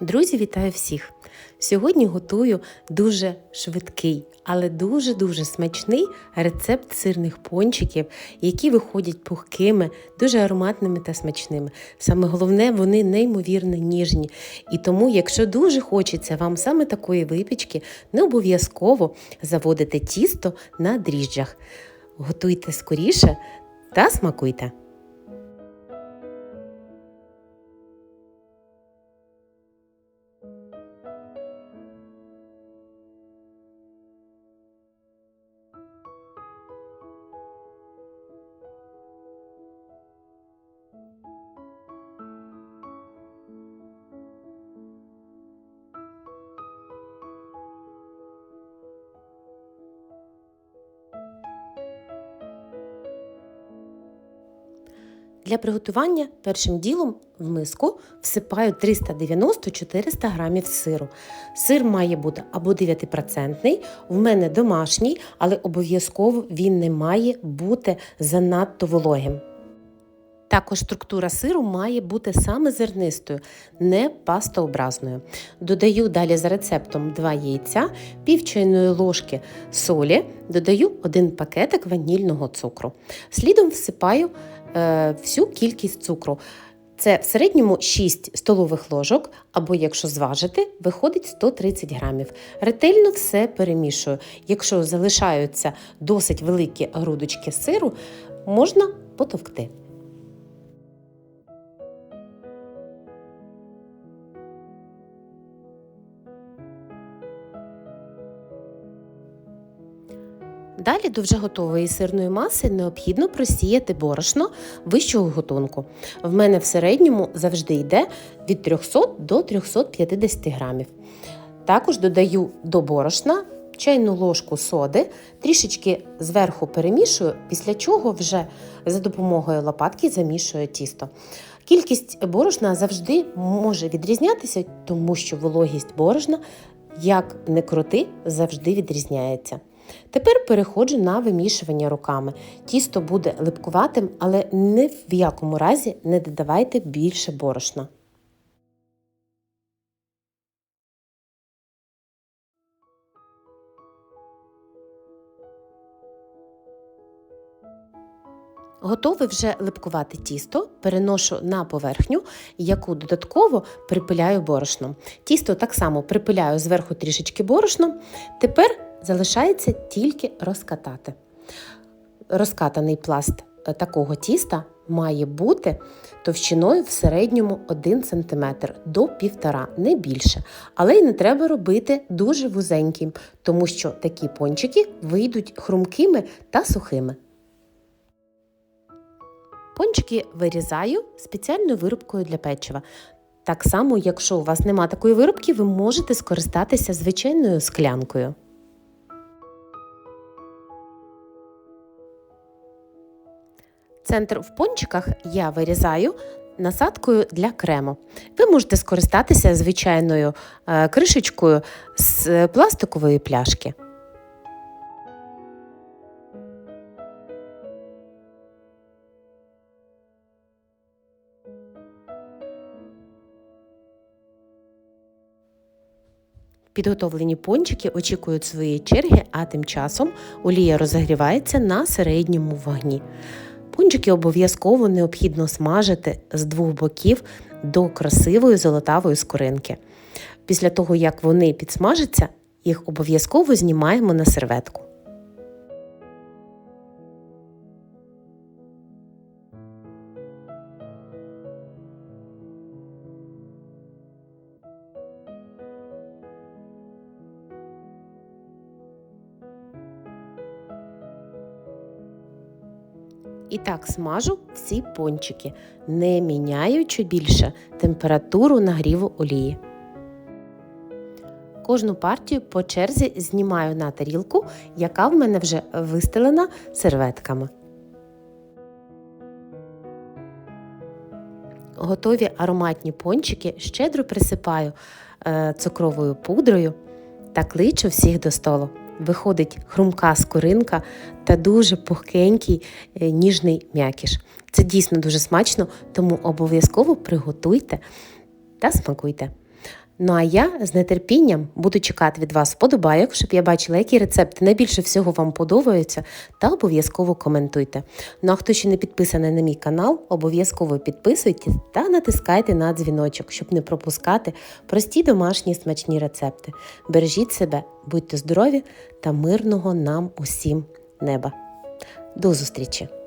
Друзі, вітаю всіх! Сьогодні готую дуже швидкий, але дуже-дуже смачний рецепт сирних пончиків, які виходять пухкими, дуже ароматними та смачними. Саме головне, вони неймовірно ніжні. І тому, якщо дуже хочеться вам саме такої випічки, не обов'язково заводити тісто на дріжджах. Готуйте скоріше та смакуйте! Для приготування першим ділом в миску всипаю 390-400 грамів сиру. Сир має бути або 9%, в мене домашній, але обов'язково він не має бути занадто вологим. Також структура сиру має бути саме зернистою, не пастообразною. Додаю далі за рецептом 2 яйця, пів чайної ложки солі, додаю 1 пакетик ванільного цукру. Слідом всипаю е, всю кількість цукру. Це в середньому 6 столових ложок, або якщо зважити, виходить 130 грамів. Ретельно все перемішую. Якщо залишаються досить великі грудочки сиру, можна потовкти. Далі до вже готової сирної маси необхідно просіяти борошно вищого готунку. В мене в середньому завжди йде від 300 до 350 грамів. Також додаю до борошна чайну ложку соди, трішечки зверху перемішую, після чого вже за допомогою лопатки замішую тісто. Кількість борошна завжди може відрізнятися, тому що вологість борошна, як не крути, завжди відрізняється. Тепер переходжу на вимішування руками. Тісто буде липкуватим, але ні в якому разі не додавайте більше борошна. Готове вже липкувати тісто, переношу на поверхню, яку додатково припиляю борошном. Тісто так само припиляю зверху трішечки борошном. Тепер залишається тільки розкатати. Розкатаний пласт е, такого тіста має бути товщиною в середньому 1 см до 1,5 не більше. Але й не треба робити дуже вузеньким, тому що такі пончики вийдуть хрумкими та сухими. Пончики вирізаю спеціальною вирубкою для печива. Так само, якщо у вас нема такої вирубки, ви можете скористатися звичайною склянкою. Центр в пончиках я вирізаю насадкою для крему. Ви можете скористатися звичайною е, кришечкою з пластикової пляшки. Підготовлені пончики очікують своєї черги, а тим часом олія розігрівається на середньому вогні. Пончики обов'язково необхідно смажити з двох боків до красивої золотавої скоринки. Після того, як вони підсмажаться, їх обов'язково знімаємо на серветку. І так смажу всі пончики, не міняючи більше температуру нагріву олії. Кожну партію по черзі знімаю на тарілку, яка в мене вже вистелена серветками. Готові ароматні пончики щедро присипаю е, цукровою пудрою та кличу всіх до столу виходить хрумка скоринка та дуже пухкенький е, ніжний м'якіш. Це дійсно дуже смачно, тому обов'язково приготуйте та смакуйте. Ну а я з нетерпінням буду чекати від вас вподобайок, щоб я бачила, які рецепти найбільше всього вам подобаються, та обов'язково коментуйте. Ну а хто ще не підписаний на мій канал, обов'язково підписуйтесь та натискайте на дзвіночок, щоб не пропускати прості домашні смачні рецепти. Бережіть себе, будьте здорові та мирного нам усім неба. До зустрічі!